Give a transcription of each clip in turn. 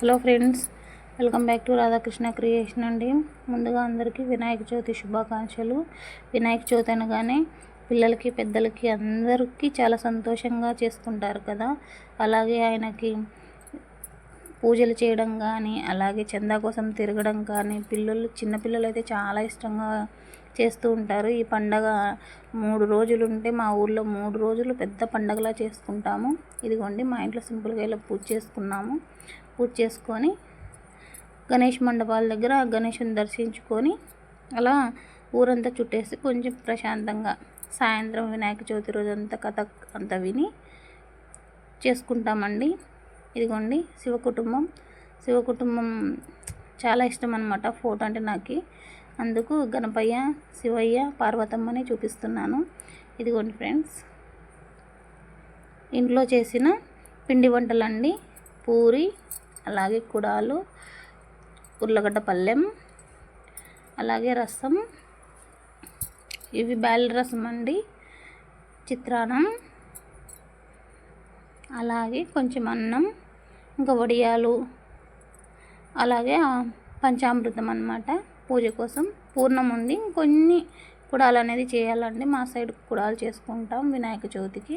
Hello friends welcome back to Radhakrishna creation అండి. ముందుగా అందరికీ వినాయక చవితి శుభాకాంక్షలు. వినాయక చవితి అనగానే పిల్లలకి పెద్దలకి అందరికీ చాలా సంతోషంగా చేసుకుంటారు కదా. అలాగే ఆయనకి పూజలు చేయడం కానీ అలాగే చందా కోసం తిరగడం కానీ పిల్లలు చిన్నపిల్లలు అయితే చాలా ఇష్టంగా చేస్తూ ఉంటారు. ఈ పండగ మూడు రోజులు ఉంటే మా ఊర్లో మూడు రోజులు పెద్ద పండగలా చేసుకుంటాము. ఇదిగోండి మా ఇంట్లో సింపుల్గా ఇలా పూజ చేసుకున్నాము. పూజ చేసుకొని గణేష్ మండపాల దగ్గర గణేషుని దర్శించుకొని అలా ఊరంతా చుట్టేసి కొంచెం ప్రశాంతంగా సాయంత్రం వినాయక చవితి రోజంతా కథ అంతా విని చేసుకుంటామండి. ఇదిగోండి శివ కుటుంబం. శివ కుటుంబం చాలా ఇష్టం అనమాట ఫోటో అంటే నాకు. అందుకు గణపయ్య శివయ్య పార్వతమ్మని చూపిస్తున్నాను. ఇదిగోండి ఫ్రెండ్స్. ఇంట్లో చేసిన పిండి వంటలండి. పూరి అలాగే కుడాలు ఉర్లగడ్డ పల్లెం అలాగే రసం. ఇవి బ్యాల్ రసం అండి. చిత్రాన్నం. అలాగే కొంచెం అన్నం ఇంకా వడియాలు. అలాగే పంచామృతం అన్నమాట. పూజ కోసం పూర్ణం ఉంది. కొన్ని కుడాలు అనేది చేయాలండి. మా సైడ్ కుడాలు చేసుకుంటాం వినాయక చవితికి.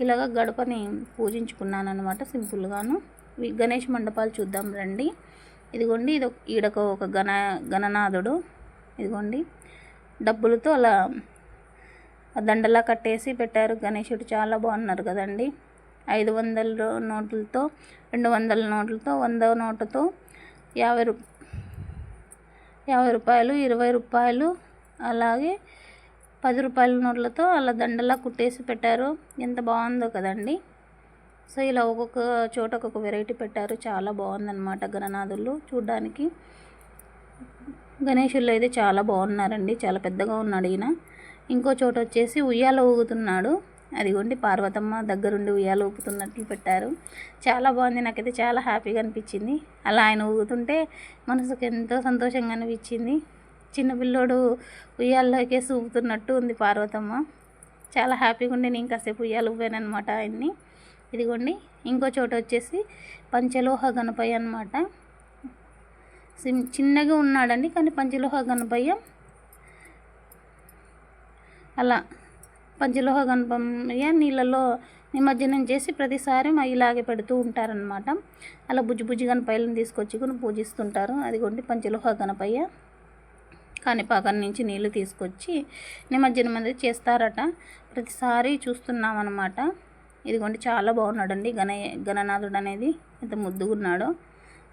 ఇలాగ గడపని పూజించుకున్నాను అనమాట సింపుల్గాను. గణేష్ మండపాలు చూద్దాం రండి. ఇదిగోండి ఇది ఈడక ఒక గణ గణనాథుడు. ఇదిగోండి డబ్బులతో అలా దండలా కట్టేసి పెట్టారు. గణేషుడు చాలా బాగున్నారు కదండి. ఐదు వందల నోట్లతో రెండు వందల నోట్లతో వంద నోటుతో యాభై రూ యాభై రూపాయలు ఇరవై రూపాయలు అలాగే పది రూపాయల నోట్లతో అలా దండలా కుట్టేసి పెట్టారు. ఎంత బాగుందో కదండి. సో ఇలా ఒక్కొక్క చోట ఒక్కొక్క వెరైటీ పెట్టారు. చాలా బాగుందన్నమాట గణనాథులు చూడ్డానికి. గణేషుల్లో అయితే చాలా బాగున్నారండి. చాలా పెద్దగా ఉన్నాడు ఈయన. ఇంకో చోట వచ్చేసి ఉయ్యాల ఊగుతున్నాడు. అదిగోండి పార్వతమ్మ దగ్గరుండి ఉయ్యాల ఊపుతున్నట్లు పెట్టారు. చాలా బాగుంది. నాకైతే చాలా హ్యాపీగా అనిపించింది. అలా ఆయన ఊగుతుంటే మనసుకు ఎంతో సంతోషంగా అనిపించింది. చిన్నపిల్లోడు ఉయ్యాల్లోకేసి ఊపుతున్నట్టు ఉంది పార్వతమ్మ. చాలా హ్యాపీగా ఉండి నేను కాసేపు ఉయ్యాలు ఊపాను అనమాట ఆయన్ని. ఇదిగోండి ఇంకో చోట వచ్చేసి పంచలోహ గణపయ్య అనమాట చిన్నగా ఉన్నాడండి కానీ పంచలోహ గణపయ్య. అలా పంచలోహ గణపయ్య నీళ్ళలో నిమజ్జనం చేసి ప్రతిసారి ఇలాగే పెడుతూ ఉంటారనమాట అలా బుజ్జి బుజ్జి గణపయ్యలను తీసుకొచ్చి కూడా పూజిస్తుంటారు. అదిగోండి పంచలోహ గణపయ్య. కాణిపాకం నుంచి నీళ్ళు తీసుకొచ్చి నిమజ్జనం అనేది చేస్తారట. ప్రతిసారి చూస్తున్నాం అనమాట ఇదిగోండి చాలా బాగున్నాడండి. గణ గణనాథుడు అనేది ఎంత ముద్దుగా ఉన్నాడో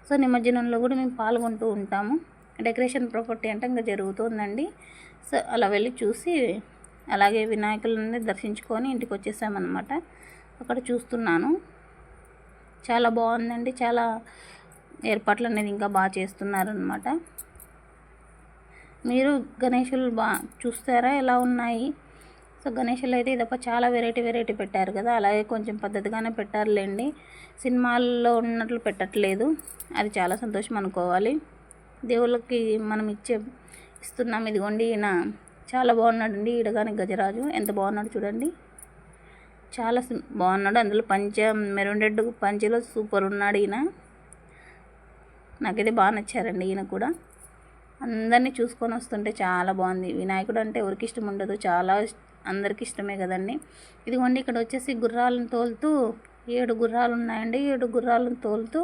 సో నిమజ్జనంలో కూడా మేము పాల్గొంటూ ఉంటాము. డెకరేషన్ ప్రాపర్టీ అంటే ఇంకా జరుగుతుందండి. సో అలా వెళ్ళి చూసి అలాగే వినాయకులని దర్శించుకొని ఇంటికి వచ్చేసామన్నమాట. అక్కడ చూస్తున్నాను. చాలా బాగుందండి. చాలా ఏర్పాట్లు అనేది ఇంకా బాగా చేస్తున్నారనమాట మీరు గణేషులు బా చూస్తారా? ఎలా ఉన్నాయి? సో గణేషులు అయితే ఇదొక చాలా వెరైటీ వెరైటీ పెట్టారు కదా అలాగే కొంచెం పద్ధతిగానే పెట్టారులేండి. సినిమాల్లో ఉన్నట్లు పెట్టట్లేదు అది చాలా సంతోషం అనుకోవాలి. దేవుళ్ళకి మనం ఇచ్చే ఇస్తున్నాం ఇదిగోండి ఈయన. చాలా బాగున్నాడండి ఈడగాని గజరాజు. ఎంత బాగున్నాడు చూడండి. చాలా బాగున్నాడు అందులో పంచ మెరూన్ రెడ్ పంచలో సూపర్ ఉన్నాడు ఈయన. నాకైతే బాగా నచ్చారండి ఈయన కూడా. అందరినీ చూసుకొని వస్తుంటే చాలా బాగుంది. వినాయకుడు అంటే ఎవరికి ఇష్టం ఉండదు. చాలా అందరికి ఇష్టమే కదండి. ఇదిగోండి ఇక్కడ వచ్చేసి గుర్రాలను తోలుతూ ఏడు గుర్రాలు ఉన్నాయండి. ఏడు గుర్రాలను తోలుతూ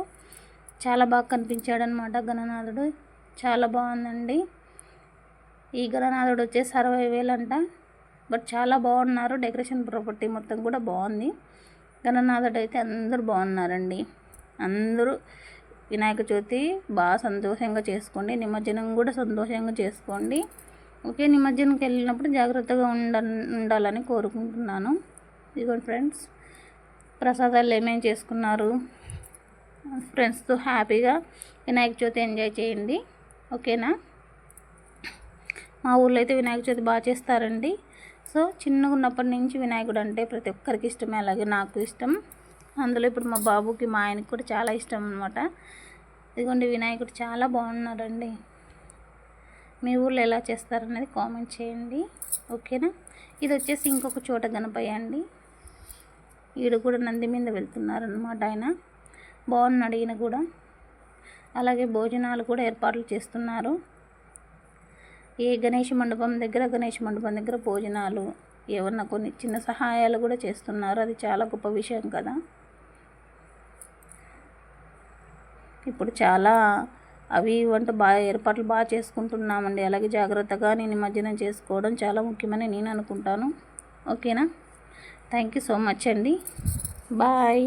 చాలా బాగా కనిపించాడు అనమాట గణనాథుడు. చాలా బాగుందండి. ఈ గణనాథుడు వచ్చేసి అరవై వేలంట. బట్ చాలా బాగున్నారు. డెకరేషన్ ప్రాపర్టీ మొత్తం కూడా బాగుంది. గణనాథుడు అయితే అందరూ బాగున్నారండి. అందరూ వినాయక చవితి బాగా సంతోషంగా చేసుకోండి నిమజ్జనం కూడా సంతోషంగా చేసుకోండి. ఓకే నిమజ్జనంకి వెళ్ళినప్పుడు జాగ్రత్తగా ఉండ ఉండాలని కోరుకుంటున్నాను. ఇదిగోండి ఫ్రెండ్స్ ప్రసాదాలు ఏమేమి చేసుకున్నారు? ఫ్రెండ్స్తో హ్యాపీగా వినాయక చవితి ఎంజాయ్ చేయండి. ఓకేనా? మా ఊళ్ళో అయితే వినాయక చవితి బాగా చేస్తారండి. సో చిన్నగా ఉన్నప్పటి నుంచి వినాయకుడు అంటే ప్రతి ఒక్కరికి ఇష్టమే అలాగే నాకు ఇష్టం. అందులో ఇప్పుడు మా బాబుకి మా ఆయనకి కూడా చాలా ఇష్టం అనమాట ఇదిగోండి వినాయకుడు చాలా బాగున్నారండి మీ ఊళ్ళో ఎలా చేస్తారనేది కామెంట్ చేయండి. ఓకేనా? ఇది వచ్చేసి ఇంకొక చోట గణపయ్య అండి. ఈడు కూడా నంది మీద వెళ్తున్నారనమాట ఆయన. బాగున్నాడు ఈయన కూడా. అలాగే భోజనాలు కూడా ఏర్పాట్లు చేస్తున్నారు. ఏ గణేష్ మండపం దగ్గర గణేష్ మండపం దగ్గర భోజనాలు ఏమన్నా కొన్ని చిన్న సహాయాలు కూడా చేస్తున్నారు. అది చాలా గొప్ప విషయం కదా. ఇప్పుడు చాలా అవి వంట బాగా ఏర్పాట్లు బాగా చేసుకుంటున్నామండి. అలాగే జాగ్రత్తగా నేను నిమజ్జనం చేసుకోవడం చాలా ముఖ్యమని నేను అనుకుంటాను. ఓకేనా? థ్యాంక్ యూ సో మచ్ అండి. బాయ్.